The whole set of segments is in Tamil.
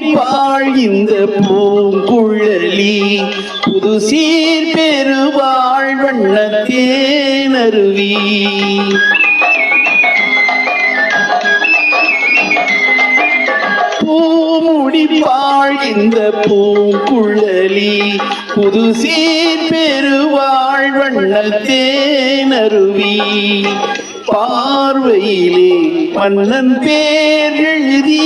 முடிப்பாள் இந்த பூங்குழலி புது சீர் பெருவாள் வண்ணத்தேனருவி பூமுடிப்பாள் இந்த பூங்குழலி புது சீர் பெருவாள் வண்ணத்தேனருவி பார்வையிலே மன்னன் பேர் எழுதி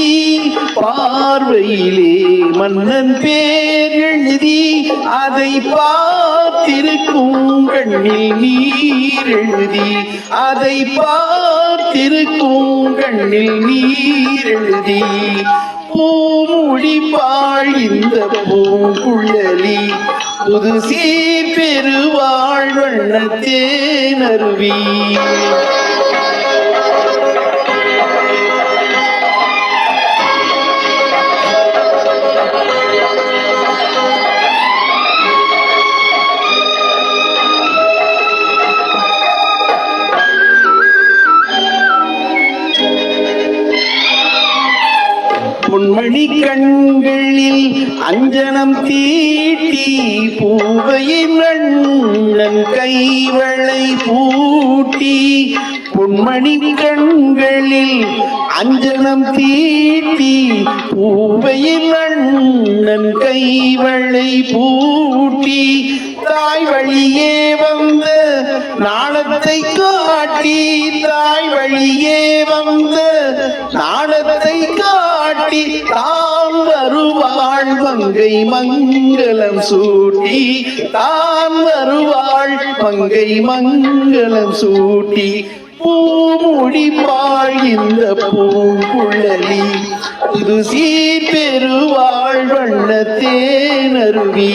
பார்வையிலே மன்னன் பேர் எழுதி அதை பார்த்திருக்கும் கண்ணில் நீர் எழுதி அதை பார்த்திருக்கும் கண்ணில் நீர் எழுதி. பூமுடிப்பாள் இந்த பூங்குழலி புது சீர் பெருவாழ் வண்ணத்தேனருவி பொன்மணி கண்களில் அஞ்சனம் தீட்டி பூவையின் அண்ணன் கைவளை பூட்டி பொன்மணி கண்களில் அஞ்சனம் தீட்டி பூவையின் அண்ணன் கைவளை பூட்டி தாய் வழியே வந்து நாணத்தை காட்டி தாய் வழியே வந்து நாணத்தை காட்டி தாம் வருவாள் மங்கை மங்களம் சூட்டி தான் வருவாள் மங்கை மங்களம் சூட்டி. பூமுடிப்பாள் இந்த பூங்குழலி புதுசி சீர் பெருவாள் வண்ணத்தேனருவி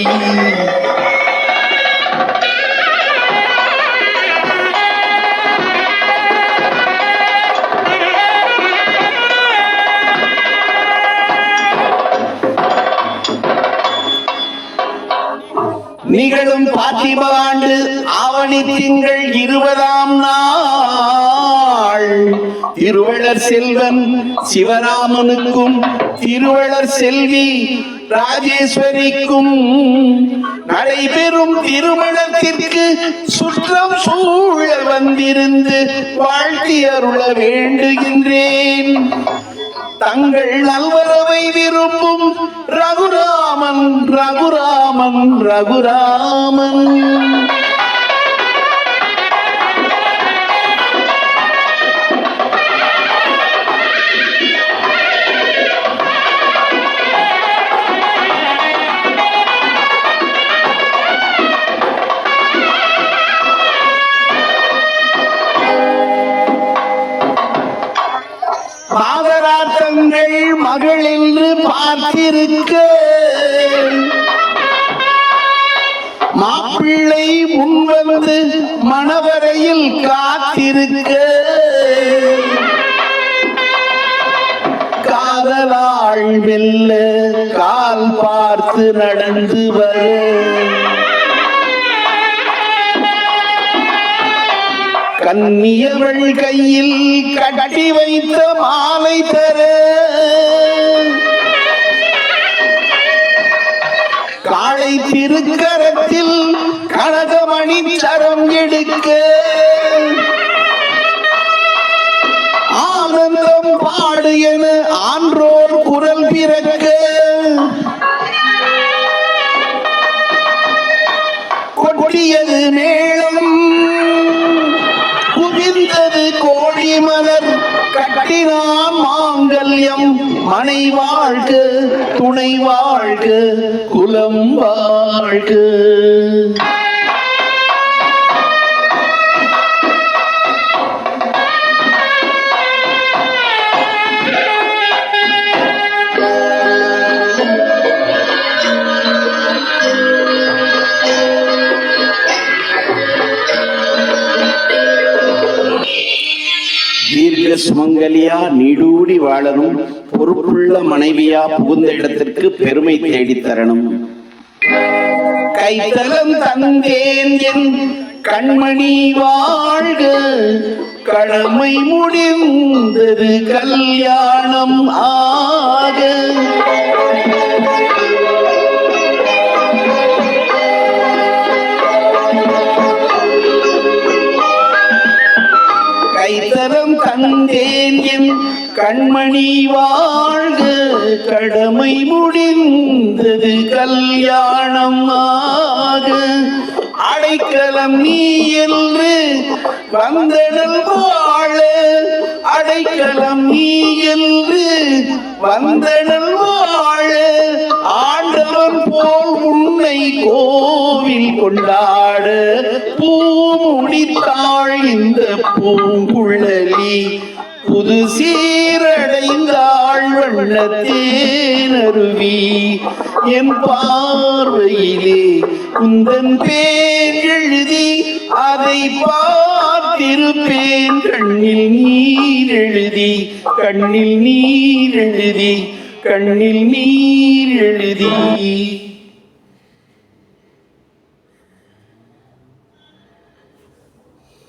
நிகழும் பார்த்திப ஆண்டு ஆவணி திங்கள் இருபதாம் நாள். திருவளர் செல்வன் சிவராமனுக்கும் திருவளர் செல்வி ராஜேஸ்வரிக்கும் நடைபெறும் திருமணத்திற்கு சுற்றம் சூழ வந்திருந்து வாழ்த்தி அருள வேண்டுகின்றேன். தங்கள் நல்வரவை விரும்பும் ரகுராமன் ரகுராமன் ரகுராமன். பாதரார் தங்கள் மகள் என்று பார்த்திருக்க மாப்பிள்ளை முன்வந்து மணவரையில் காத்திருக்க காதலாள் மெல்ல கால் பார்த்து நடந்து வர கண்ணியவள் கையில் கட்டி வைத்த மாலை தர. காளை திருக்கரத்தில் கனகமணி சரம் எடுக்க. மலர் கட்டினான் மாங்கல்யம் மனை வாழ்க்கு துணை வாழ்க்கு குலம் வாழ்க்கு. சுமங்கலியா நீடூடி வாழணும் பொறுப்புள்ள மனைவியா புகுந்த இடத்திற்கு பெருமை தேடித்தரணும் கைத்தலம் தந்தேன் என் கண்மணி வாழ்க கடமை முடிந்தது கல்யாணம் ஆக. வரம் தந்தேன் என் கண்மணி வாழ்க. கடமை முடிந்தது கல்யாணம் ஆக. அடைக்கலம் நீ என்று வந்தனல் வாழ. அடைக்கலம் நீ என்று வந்தனல் வாழ. ஆண்டவன் போல் உன்னை கோவில் கொண்டாடு. பூங்குழலி புது சீரடைந்தாள் வண்ணத்தேனருவி என் பார்வையிலே குந்தன் பேர் எழுதி அதை பார்த்திருப்பேன். கண்ணில் நீர் எழுதி கண்ணில் நீர் எழுதி கண்ணில் நீர் எழுதி.